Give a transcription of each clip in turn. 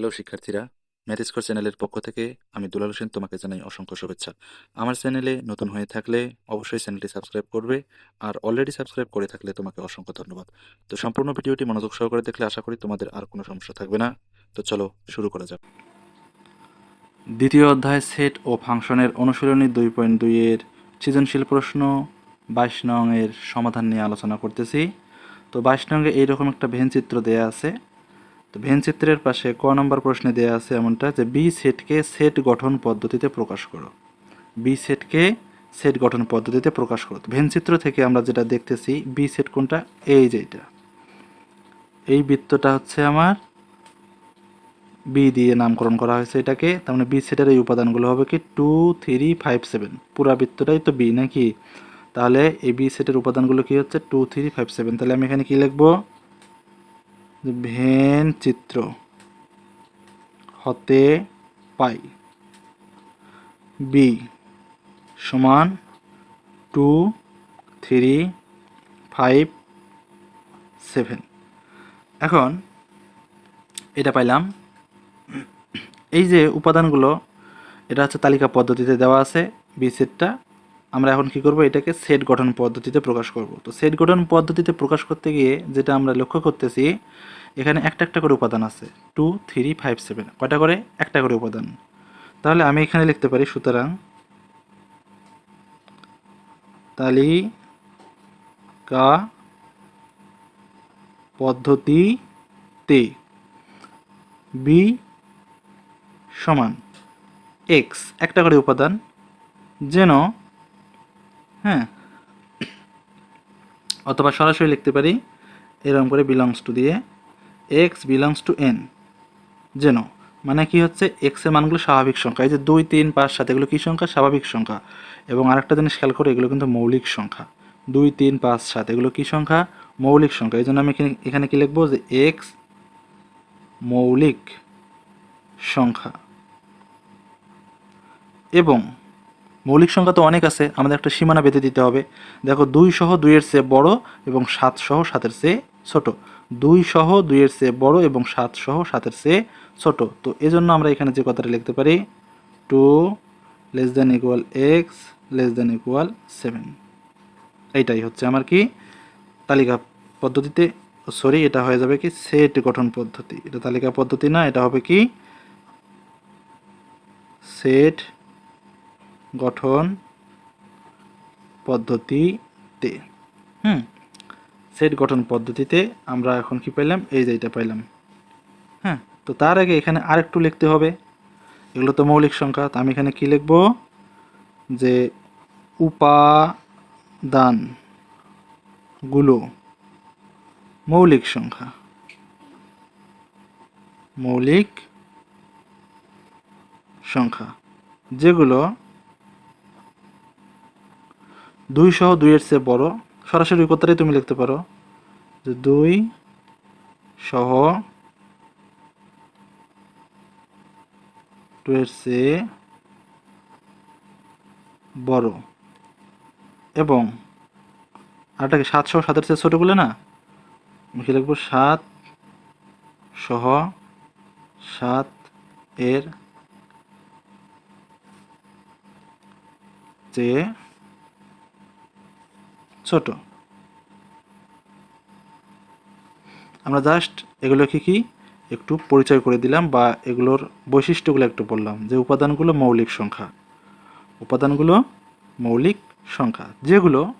Hello, শিক্ষার্থীরা। Math score চ্যানেলের পক্ষ থেকে আমি দুলাল হোসেন তোমাকে জানাই অসংখ্য শুভেচ্ছা। আমার চ্যানেলে নতুন হয়ে থাকলে অবশ্যই চ্যানেলটি সাবস্ক্রাইব করবে আর অলরেডি সাবস্ক্রাইব করে থাকলে তোমাকে অসংখ্য ধন্যবাদ। তো সম্পূর্ণ ভিডিওটি মনোযোগ সহকারে দেখলে আশা করি তোমাদের আর কোনো সমস্যা থাকবে না। তো চলো শুরু করা যাক। দ্বিতীয় অধ্যায় সেট ও ফাংশনের অনুশীলনী দুই পয়েন্ট দুইয়ের সৃজনশীল প্রশ্ন, বাইশ নং এর সমাধান নিয়ে আলোচনা করতেছি। তো বাইশ নঙ্গে এইরকম একটা ভেন চিত্র দেয়া আছে। তো ভেন চিত্রের পাশে ক নম্বর প্রশ্নে দেওয়া আছে এমনটা যে বি সেটকে সেট গঠন পদ্ধতিতে প্রকাশ করো। বি সেটকে সেট গঠন পদ্ধতিতে প্রকাশ করো। ভেন চিত্র থেকে আমরা যেটা দেখতেছি, বি সেট কোনটা? এই যে এটা। এই বৃত্তটা হচ্ছে আমার বি দিয়ে নামকরণ করা হয়েছে এটাকে। তার মানে বি সেটের এই উপাদানগুলো হবে কি? টু থ্রি ফাইভ সেভেন পুরা বৃত্তটাই তো বি নাকি? তাহলে এই বি সেটের উপাদানগুলো কি হচ্ছে? টু থ্রি ফাইভ সেভেন তাহলে আমি এখানে কি লিখব? ভেন চিত্র হতে পাই বি সমান টু থ্রি ফাইভ সেভেন এখন এটা পাইলাম। এই যে উপাদানগুলো, এটা হচ্ছে তালিকা পদ্ধতিতে দেওয়া আছে বি সেটটা আমরা এখন কি করব? এটাকে সেট গঠন পদ্ধতিতে প্রকাশ করব। তো সেট গঠন পদ্ধতিতে প্রকাশ করতে গিয়ে যেটা আমরা লক্ষ্য করতেছি, এখানে একটা একটা করে উপাদান আছে। টু থ্রি ফাইভ সেভেন কয়টা করে? একটা করে উপাদান। তাহলে আমি এখানে লিখতে পারি, সুতরাং তালি তালিকা পদ্ধতিতে বি সমান এক্স একটা করে উপাদান যেন হ্যাঁ। অথবা সরাসরি লিখতে পারি, এরকম করে বিলংস টু দিয়ে এক্স বিলংস টু এন যেন মানে কি হচ্ছে এক্সের মানগুলো স্বাভাবিক সংখ্যা। এই যে দুই, তিন, পাঁচ, সাত, এগুলো কী সংখ্যা? স্বাভাবিক সংখ্যা। এবং আরেকটা জিনিস খেয়াল করে, এগুলো কিন্তু মৌলিক সংখ্যা। দুই, তিন, পাঁচ, সাত, এগুলো কী সংখ্যা? মৌলিক সংখ্যা। এই জন্য আমি এখানে কী লিখব যে এক্স মৌলিক সংখ্যা। এবং মৌলিক সংখ্যা তো অনেক আছে, আমাদের একটা সীমানা বেঁধে দিতে হবে। দেখো, দুই সহ দুইয়ের চেয়ে বড় এবং সাত সহ সাতের চেয়ে ছোট। দুই সহ দুইয়ের চেয়ে বড় এবং সাত সহ সাতের চেয়ে ছোট। তো এজন্য আমরা এখানে যে কথাটা লিখতে পারি, two less than equal x less than equal seven. এইটাই হচ্ছে আমার কি তালিকা পদ্ধতিতে। সরি, এটা হয়ে যাবে কি সেট গঠন পদ্ধতি। এটা তালিকা পদ্ধতি না, এটা হবে কি সেট গঠন পদ্ধতিতে। হুম সেট গঠন পদ্ধতিতে আমরা এখন কি পাইলাম? এই যে এটা পাইলাম। হ্যাঁ তো তার আগে এখানে আরেকটু লিখতে হবে। এগুলো তো মৌলিক সংখ্যা, তো আমি এখানে কি লিখব? যে উপাদানগুলো মৌলিক সংখ্যা। মৌলিক সংখ্যা। যেগুলো দুই সহ দুইয়ের চেয়ে বড়। সরাসরি কথাটাই তুমি লিখতে পারো যে দুই সহ দুইয়ের চেয়ে বড়। এবং আরটাকে সাত সহ সাতের চেয়ে ছোটো বলে না? কি লিখব? সাত সহ সাত এর চেয়ে ছোট। আমরা জাস্ট এগুলোকে কি? একটু পরিচয় করে দিলাম বা এগুলোর বৈশিষ্ট্যগুলো একটু বললাম। যে উপাদানগুলো মৌলিক সংখ্যা। উপাদানগুলো মৌলিক সংখ্যা। যেগুলো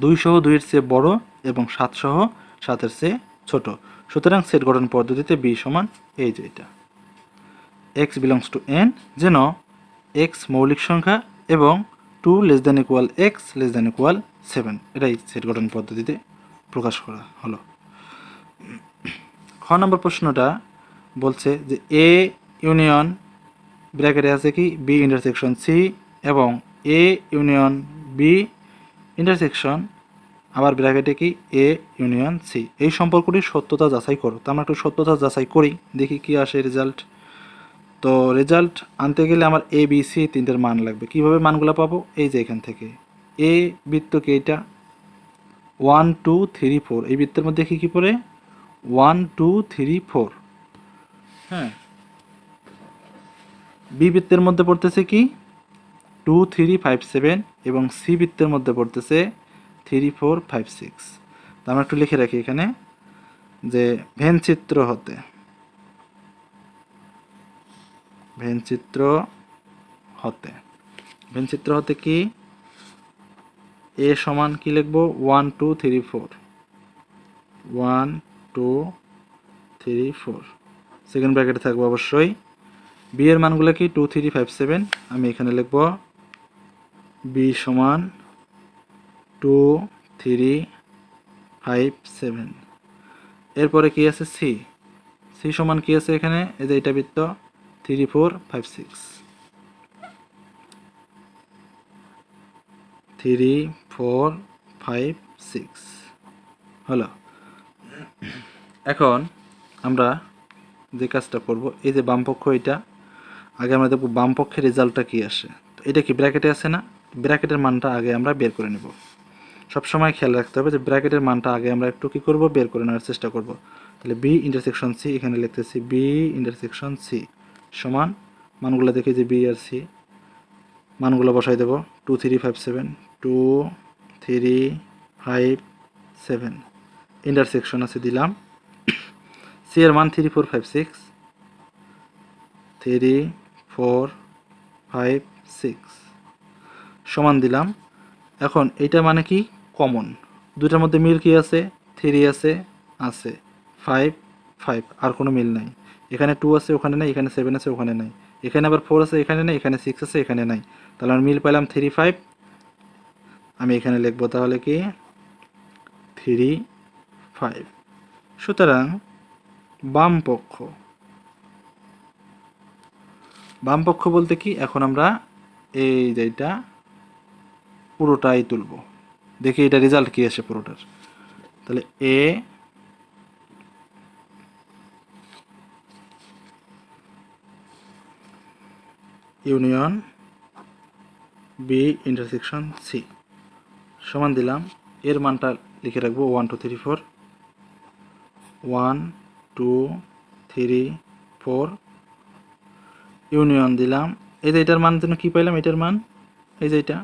দুই সহ দুইয়ের চেয়ে বড় এবং সাত সহ সাতের চেয়ে ছোট। সুতরাং সেট গঠন পদ্ধতিতে বি সমান এই যে এটা। এক্স বিলংস টু এন যেন এক্স মৌলিক সংখ্যা এবং two less than equal x less than equal seven এটাই সেট গঠন পদ্ধতিতে প্রকাশ করা হলো। খ নম্বর প্রশ্নটা বলছে যে এ ইউনিয়ন ব্র্যাকেটে আছে কি? বি ইন্টারসেকশন সি এবং এ ইউনিয়ন বি ইন্টারসেকশন আবার ব্র্যাকেটে কি? এ ইউনিয়ন সি এই সম্পর্কটি সত্যতা যাচাই করো। তো আমরা একটু সত্যতা যাচাই করি, দেখি কি আসে রেজাল্ট তো রেজাল্ট আনতে গেলে আমার এ বি সি তিনটের মান লাগবে। কীভাবে মানগুলো পাবো? এই যে এখান থেকে। এ বৃত্ত কি এইটা ওয়ান টু থ্রি ফোর এই বৃত্তের মধ্যে কি, কী পড়ে? ওয়ান টু থ্রি ফোর হ্যাঁ। বি বৃত্তের মধ্যে পড়তেছে কি? টু থ্রি ফাইভ সেভেন এবং সি বৃত্তের মধ্যে পড়তেছে থ্রি ফোর ফাইভ সিক্স তা আমরা একটু লিখে রাখি এখানে যে ভেন চিত্র হতে। ভেনচিত্র হতে। ভেনচিত্র হতে কি? এ সমান কি লিখব? One, two, three, four. One, two, three, four. Second bracket থাকব অবশ্যই। বি এর মানগুলো কি? Two, three, five, seven. আমি এখানে লিখব বি সমান টু, থ্রি, ফাইভ, সেভেন। এরপরে কি আছে? সি। সি সমান কি আছে এখানে? এই যে এটা বৃত্ত। Three four five six three four five six হলো এখন আমরা যে কাজটা করব এই যে বামপক্ষ এটা আগে আমরা দেখব বামপক্ষের রেজাল্টটা কি আসে তো এটা কি ব্র্যাকেটে আছে না ব্র্যাকেটের মানটা আগে আমরা বের করে নেব সবসময় খেয়াল রাখতে হবে যে ব্র্যাকেটের মানটা আগে আমরা একটু কী করব বের করে নেওয়ার চেষ্টা করব তাহলে বি ইন্টারসেকশন সি এখানে লিখতেছি বি ইন্টারসেকশন সি সমান। মানগুলো দেখে যে বি আর সি মানগুলো বসাই দেবো। Two three five seven two three five seven intersection আছে দিলাম। সি এর মান three four five six three four five six সমান দিলাম। এখন এইটা মানে কি? কমন দুটার মধ্যে মিল কি আছে? থ্রি আছে আছে। ফাইভ ফাইভ আর কোনো মিল নাই। এখানে টু আছে, ওখানে নাই, এখানে সেভেন আছে, ওখানে নাই। এখানে আবার ফোর আছে, এখানে নেই, এখানে সিক্স আছে, এখানে নাই। তাহলে আমি মিল পেলাম থ্রি ফাইভ আমি এখানে লিখব তাহলে কি? থ্রি ফাইভ সুতরাং বাম পক্ষ। বাম পক্ষ বলতে কি? এখন আমরা এই যে এটা, পুরোটাই তুলব। দেখি এটা রেজাল্ট কি আসে পুরোটার। তাহলে A union B intersection C. সমান দিলাম, এর মানটা লিখে রাখব one two three four one two three four union দিলাম, এই যে এটার মান জন্য কী পাইলাম এটার মান? এই যে এটা।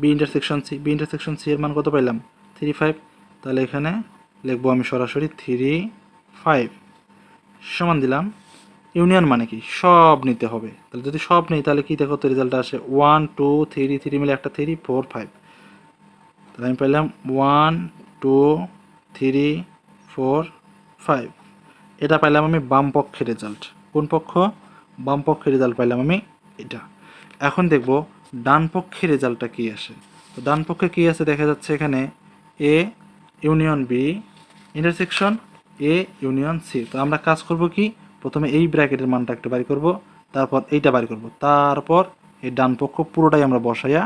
B intersection C, B intersection C এর মান কত পাইলাম? থ্রি ফাইভ তাহলে এখানে লিখব আমি সরাসরি থ্রি ফাইভ সমান দিলাম ইউনিয়ন মানে কি? সব নিতে হবে। তাহলে যদি সব নেই, তাহলে কী দেখো তো রেজাল্ট আসে? ওয়ান টু থ্রি থ্রি মিলে একটা থ্রি ফোর ফাইভ তাহলে আমি পাইলাম one two three four five এটা পাইলাম আমি বাম পক্ষের রেজাল্ট কোন পক্ষ? বাম পক্ষের রেজাল্ট পাইলাম আমি এটা। এখন দেখব ডান পক্ষের রেজাল্টটা কী আসে? তো ডান পক্ষে কী আছে? দেখা যাচ্ছে এখানে A union B intersection A union C তো আমরা কাজ করব কি? প্রথমে এই ব্র্যাকেটের মানটা একটু বাড়ি করব, তারপর এইটা বাড়ি করব। তারপর এই ডান পক্ষ পুরোটাই আমরা বসাইয়া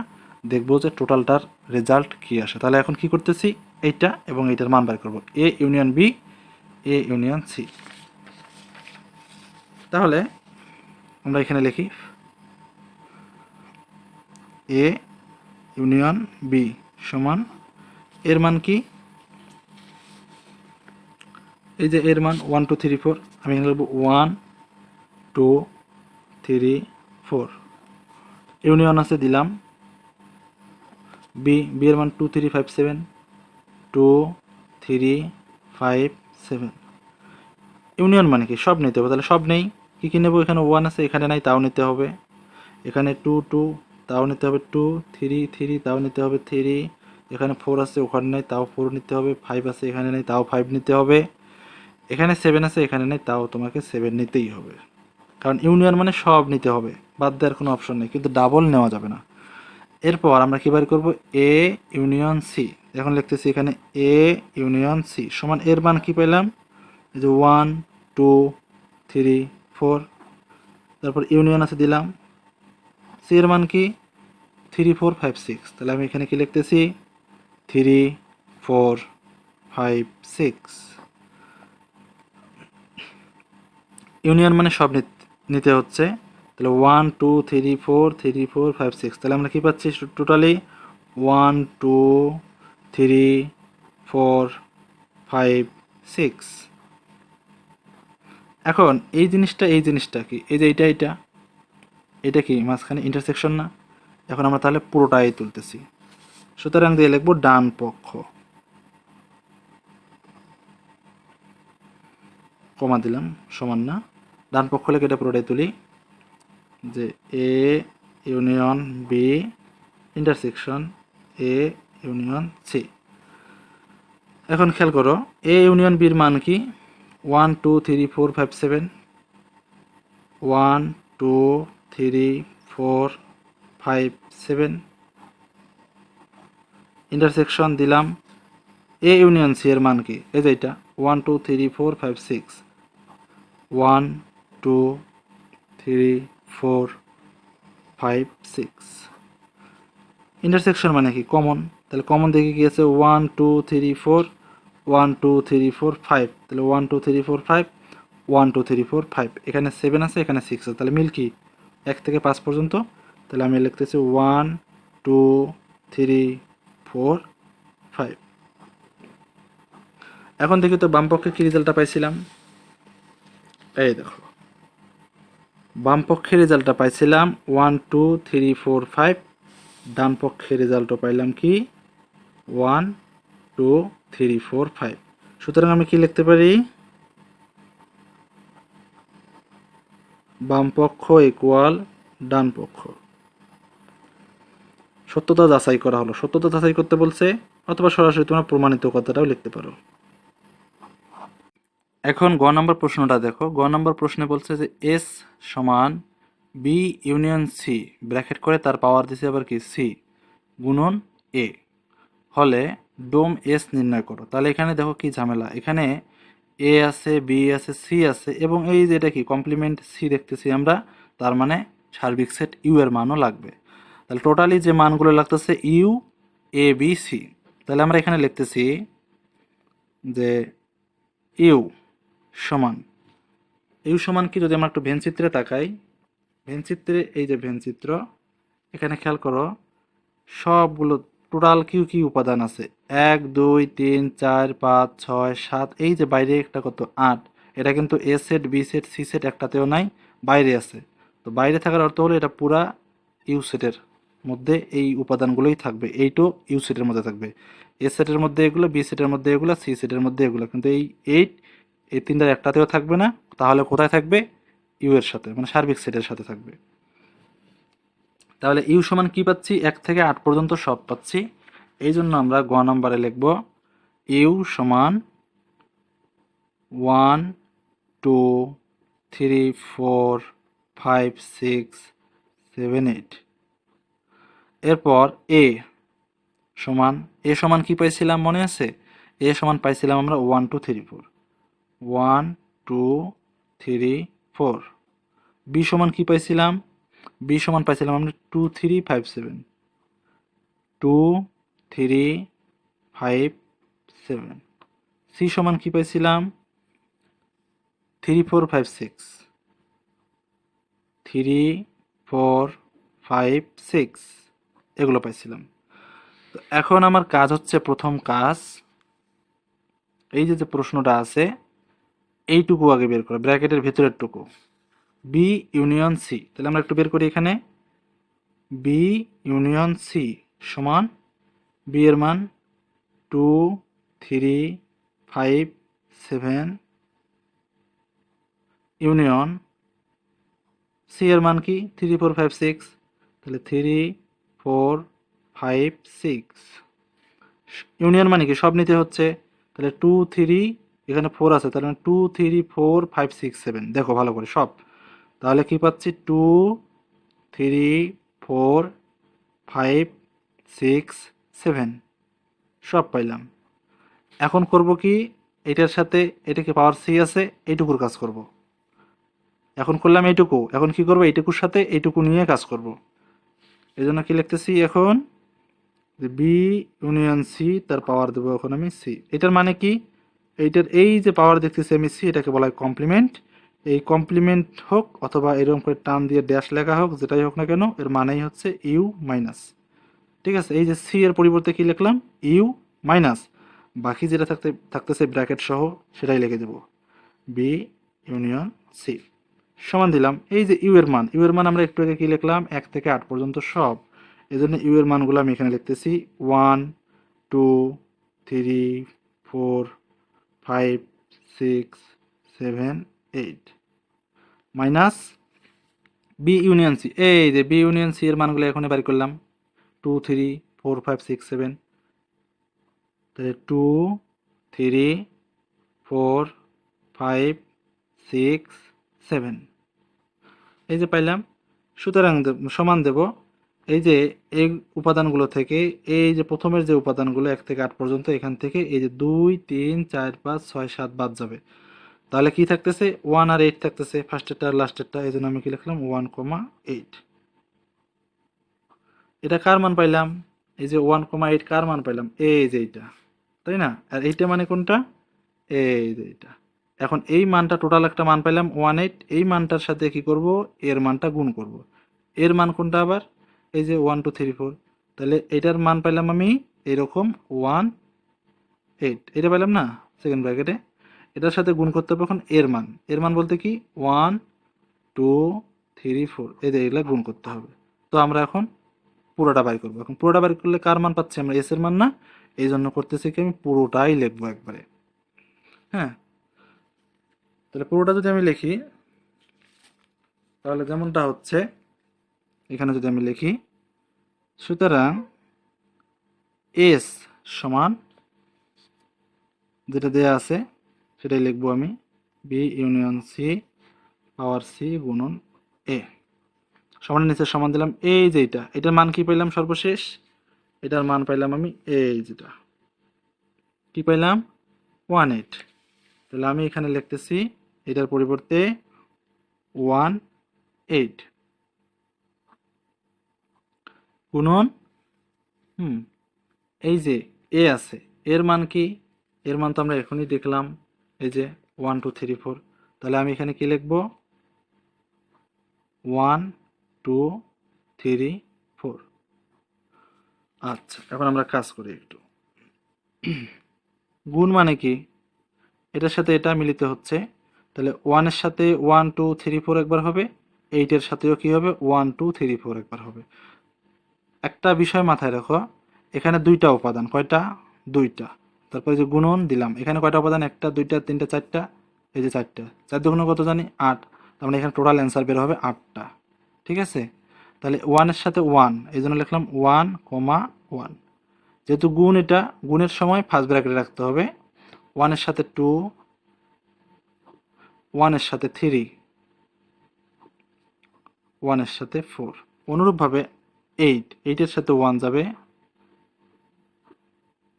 দেখব যে টোটালটার রেজাল্ট কী আসে। তাহলে এখন কি করতেছি? এইটা এবং এইটার মান বাড়ি করব। A union B A union C তাহলে আমরা এখানে লিখি এ ইউনিয়ন বি সমান এর মান কি? এই যে এর মান ওয়ান টু থ্রি ফোর আমি লিখব one two three four union আছে দিলাম। বি বি এর মান two three five seven two three five seven union মানে কি? সব নিতে হবে। তাহলে সব নেই। কী কী নেব? এখানে ওয়ান আছে, এখানে নাই, তাও নিতে হবে। এখানে টু টু তাও নিতে হবে টু থ্রি থ্রি তাও নিতে হবে থ্রি এখানে ফোর আছে, ওখানে নেই, তাও ফোর নিতে হবে। ফাইভ আছে, এখানে নেই, তাও ফাইভ নিতে হবে। এখানে সেভেন আছে, এখানে নেই, তাও তোমাকে সেভেন নিতেই হবে। কারণ ইউনিয়ন মানে সব নিতে হবে, বাদ দেওয়ার কোনো অপশন নেই, কিন্তু ডাবল নেওয়া যাবে না। এরপর আমরা কী বার করব? এ ইউনিয়ন সি এখন লিখতেছি এখানে এ ইউনিয়ন সি সমান এর মান কী পেলাম? এই যে ওয়ান টু থ্রি ফোর তারপর ইউনিয়ন আছে দিলাম। সি এর মান কি? থ্রি ফোর ফাইভ সিক্স তাহলে আমি এখানে কি লিখতেছি? Three four five six union মানে সব নিত- হচ্ছে। তাহলে one two three four three four five six তাহলে আমরা কী পাচ্ছি totally one two three four five six এখন এই জিনিসটা এই জিনিসটা কি? এই যে এইটা এইটা। এটা কি মাঝখানে ইন্টারসেকশন না? এখন আমরা তাহলে পুরোটাই তুলতেছি। সুতরাং দিয়ে লিখব ডান পক্ষ কমা দিলাম, সমান না। ডান পক্ষ লেগে এটা পুরোটাই তুলি। যে A union B intersection A union C এখন খেয়াল করো এ ইউনিয়ন বির মান কি? One two three four five seven one two three four five seven intersection দিলাম। এ ইউনিয়ন সি এর মান কি? এই যে এটা। One two three four five six one, two, three, four, five, six. Intersection মানে কি? কমন। তাহলে কমন দেখে গিয়েছে one, two, three, four, one, two, three, four, five. তাহলে one, two, three, four, five, one, two, three, four, five. এখানে seven আছে, এখানে six আছে। তাহলে মিল কি? এক থেকে পাঁচ পর্যন্ত। তাহলে আমি লিখতেছি one, two, three, four, five. এখন দেখি তো বামপক্ষে কী রেজাল্টটা পাইছিলাম। এই দেখো। বামপক্ষে রেজাল্টটা পাইছিলাম one, two, three, four, five. ডান পক্ষে রেজাল্টও পাইলাম কি? One, two, three, four, five. সুতরাং আমি কি লিখতে পারি? বাম পক্ষ ইকুয়াল ডান পক্ষ। সত্যতা যাচাই করা হলো। সত্যতা যাচাই করতে বলছে, অথবা সরাসরি তোমরা প্রমাণিত কথাটাও লিখতে পারো। এখন গ নম্বর প্রশ্নটা দেখো। গ নম্বর প্রশ্নে বলছে যে এস সমান বি ইউনিয়ন সি ব্র্যাকেট করে তার পাওয়ার দিছে আবার কি? সি গুণন এ হলে ডোম এস নির্ণয় করো। তাহলে এখানে দেখো কি ঝামেলা। এখানে এ আছে বি আছে সি আছে এবং এই যে এটা কি? কমপ্লিমেন্ট সি দেখতেছি আমরা, তার মানে সার্বিক সেট ইউ এর মানও লাগবে। তাহলে টোটালি যে মানগুলো লাগতেছে ইউ এ বি সি তাহলে আমরা এখানে লিখতেছি যে ইউ সমান। ইউ সমান কি? যদি আমরা একটু ভেনচিত্রে তাকাই ভেনচিত্রে এই যে ভেনচিত্র এখানে খেয়াল করো, সবগুলো টোটাল কি কি উপাদান আছে। এক, দুই, তিন, চার, পাঁচ, ছয়, সাত, এই যে বাইরে একটা কত? আট। এটা কিন্তু A set B set C set একটাতেও নাই, বাইরে আছে। তো বাইরে থাকার অর্থ হলো এটা পুরা ইউ সেটের মধ্যে এই উপাদানগুলোই থাকবে। এইটো ইউ সেটের মধ্যে থাকবে। এ সেটের মধ্যে এগুলো বি সেটের মধ্যে এগুলো সি সেটের মধ্যে এগুলো। কিন্তু এই এইট এই তিনটার একটাতেও থাকবে না, তাহলে কোথায় থাকবে? ইউ এর সাথে মানে সার্বিক সেটের সাথে থাকবে। তাহলে ইউ সমান কি পাচ্ছি? এক থেকে আট পর্যন্ত সব পাচ্ছি। এই জন্য আমরা গ নম্বরে লিখব ইউ সমান one two three four five six seven eight এরপর এ সমান এ সমান কি পাইছিলাম মনে আছে? এ সমান পাইছিলাম আমরা one two three four one, two, three, four. B সমান কি পাইছিলাম? বি সমান পাইছিলাম আমরা two, three, five, seven. Two, three, five, seven. C সমান কি পাইছিলাম? Three, four, five, six. Three, four, five, six. এগুলো পাইছিলাম। তো এখন আমার কাজ হচ্ছে প্রথম কাজ। এই যে যে প্রশ্নটা আছে এইটুকু আগে বের করা, ব্র্যাকেটের ভেতরের টুকু বি ইউনিয়ন সি তাহলে আমরা একটু বের করি এখানে। বি ইউনিয়ন সি সমান বি এর মান two three five seven union C এর মান কি? থ্রি ফোর ফাইভ সিক্স তাহলে three four five six union মানে কি? সব নিতে হচ্ছে। তাহলে টু থ্রি এখানে ফোর আছে, তাহলে two three four five six seven দেখো ভালো করে, সব। তাহলে কি পাচ্ছি? Two three four five six seven সব পাইলাম। এখন করব কি? এটার সাথে এটাকে পাওয়ার সি আছে, এইটুকুর কাজ করব। এখন করলাম এইটুকু, এখন কি করব? এইটুকুর সাথে এইটুকু নিয়ে কাজ করব। এই জন্য কি লিখতেছি এখন? বি ইউনিয়ন সি তার পাওয়ার দেবো এখন আমি সি এটার মানে কি? এইটার এই যে পাওয়ার দেখতেছি আমি সি এটাকে বলা হয় কমপ্লিমেন্ট এই কমপ্লিমেন্ট হোক অথবা এরকম করে টান দিয়ে ড্যাশ লেখা হোক, যেটাই হোক না কেন, এর মানেই হচ্ছে ইউ মাইনাস ঠিক আছে? এই যে সি এর পরিবর্তে কি লিখলাম? ইউ মাইনাস বাকি যেটা থাকতে, থাকতেছে ব্র্যাকেট সহ, সেটাই লিখে দেব। বি ইউনিয়ন সি সমান দিলাম। এই যে ইউ এর মান ইউ এর মান আমরা একটু আগে কী লিখলাম? এক থেকে আট পর্যন্ত সব। এই জন্য ইউ এর মানগুলো আমি এখানে লিখতেছি। One two three four five six seven eight minus B union C এই যে বি ইউনিয়ন সি এর মানগুলো এখন বাড়ি করলাম। Two three four five six seven তাহলে two three four five six seven এই যে পাইলাম। সুতরাং সমান দেব এই যে এই উপাদানগুলো থেকে, এই যে প্রথমের যে উপাদানগুলো এক থেকে আট পর্যন্ত, এখান থেকে এই যে দুই, তিন, চার, পাঁচ, ছয়, সাত বাদ যাবে। তাহলে কি থাকতেছে? ওয়ান আর এইট থাকতেছে ফার্স্টেরটা আর লাস্টেরটা এই জন্য আমি কি লিখলাম? ওয়ান কমা এইট এটা কার মান পাইলাম? এই যে ওয়ান কমা এইট কার মান পাইলাম? এই যে এইটা, তাই না? আর এইটা মানে কোনটা? এই যে এইটা। এখন এই মানটা টোটাল একটা মান পাইলাম ওয়ান এইট এই মানটার সাথে কি করব? এর মানটা গুণ করব। এর মান কোনটা আবার? এই যে ওয়ান টু থ্রি ফোর তাহলে এটার মান পাইলাম আমি এরকম ওয়ান এইট এটা পাইলাম না? সেকেন্ড ব্র্যাকেটে এটার সাথে গুণ করতে হবে এখন এর মান। এর মান বলতে কি? ওয়ান টু থ্রি ফোর এই যে এগুলো গুণ করতে হবে। তো আমরা এখন পুরোটা বাই করব। এখন পুরোটা বাই করলে কার মান পাচ্ছি আমরা? এস এর মান না? এই জন্য করতেছি কি আমি পুরোটাই লিখব একবারে। হ্যাঁ? তাহলে পুরোটা যদি আমি লিখি, তাহলে যেমনটা হচ্ছে এখানে যদি আমি লিখি, সুতরাং এস সমান যেটা দেয়া আছে, সেটাই লিখব আমি B union C power C গুণন এ সমানের নিচে সমান দিলাম এই যে এটা, এটার মান কি পাইলাম সর্বশেষ? এটার মান পাইলাম আমি এই যেটা। কি পাইলাম? ওয়ান এইট তাহলে আমি এখানে লিখতেছি, এটার পরিবর্তে ওয়ান এইট গুণন, হুম, এই যে এ আছে, এর মান কি? এর মান তো আমরা এখনই দেখলাম, এই যে ওয়ান টু থ্রি ফোর তাহলে আমি এখানে কি লিখব? ওয়ান টু থ্রি ফোর আচ্ছা এখন আমরা কাজ করি একটু। গুণ মানে কি? এটার সাথে এটা মিলিত হচ্ছে। তাহলে ওয়ানের সাথে ওয়ান টু থ্রি ফোর একবার হবে এইটের সাথেও কি হবে? ওয়ান টু থ্রি ফোর একবার হবে। একটা বিষয় মাথায় রাখো, এখানে দুইটা উপাদান, কয়টা? দুইটা। তারপরে যে গুণন দিলাম, এখানে কয়টা উপাদান? একটা, দুইটা, তিনটা, চারটা, এই যে চারটা। চার দুগুণ কত জানি? আট। তার মানে এখানে টোটাল অ্যান্সার বের হবে আটটা। ঠিক আছে? তাহলে ওয়ানের সাথে ওয়ান এই জন্য লিখলাম ওয়ান কমা ওয়ান যেহেতু গুণ এটা, গুণের সময় ফার্স্ট ব্র্যাকেটে রাখতে হবে। ওয়ানের সাথে টু ওয়ানের সাথে থ্রি ওয়ানের সাথে ফোর অনুরূপভাবে এইট এইটের সাথে ওয়ান যাবে।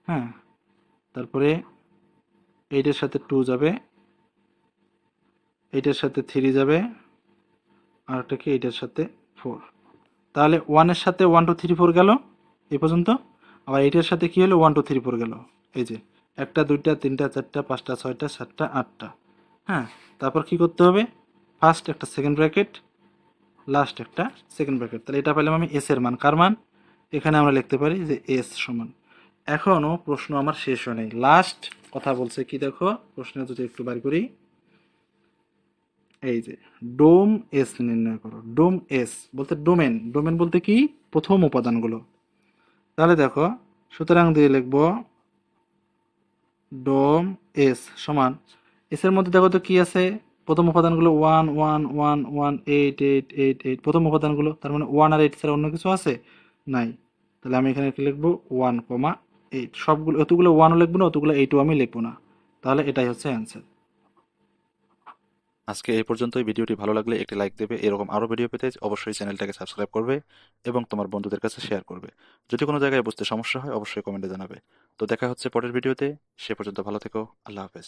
হ্যাঁ তারপরে এইটের সাথে টু যাবে। এইটের সাথে থ্রি যাবে। আর একটা কি? এইটের সাথে ফোর তাহলে ওয়ানের সাথে ওয়ান টু থ্রি ফোর গেল এই পর্যন্ত। আবার এইটের সাথে কি হলো? ওয়ান টু থ্রি ফোর গেল। এই যে, একটা, দুইটা, তিনটা, চারটা, পাঁচটা, ছয়টা, সাতটা, আটটা। হ্যাঁ তারপর কি করতে হবে? ফার্স্ট একটা সেকেন্ড ব্র্যাকেট লাস্ট একটা সেকেন্ড ব্র্যাকেট তাহলে এটা পেলাম আমি এস এর মান। কার মান? এখানে আমরা লিখতে পারি যে এস সমান। এখনও প্রশ্ন আমার শেষ হয় নাই। লাস্ট কথা বলছে কি দেখো? প্রশ্ন যদি একটু বার করি। এই যে, ডোম এস নির্ণয় করো। ডোম এস বলতে ডোমেন। ডোমেন বলতে কি? প্রথম উপাদানগুলো। তাহলে দেখো, সুতরাং দিয়ে লিখব ডোম এস সমান। এসের মধ্যে দেখো তো কি আছে? প্রথম উপাদানগুলো one one one one eight eight eight eight প্রথম উপাদানগুলো, তার মানে ওয়ান আর এইট ছাড়া অন্য কিছু আছে? নাই। তাহলে আমি এখানে লিখব? ওয়ান কমা এইট সবগুলো অতগুলো ওয়ানও লিখব না, অতগুলো এইটও আমি লিখব না। তাহলে এটাই হচ্ছে অ্যান্সার আজকে এই পর্যন্তই। ভিডিওটি ভালো লাগলে একটি লাইক দেবে। এরকম আরও ভিডিও পেতে অবশ্যই চ্যানেলটাকে সাবস্ক্রাইব করবে এবং তোমার বন্ধুদের কাছে শেয়ার করবে। যদি কোনো জায়গায় বুঝতে সমস্যা হয়, অবশ্যই কমেন্টে জানাবে। তো দেখা হচ্ছে পরের ভিডিওতে সে পর্যন্ত ভালো থেকো। আল্লাহ হাফেজ।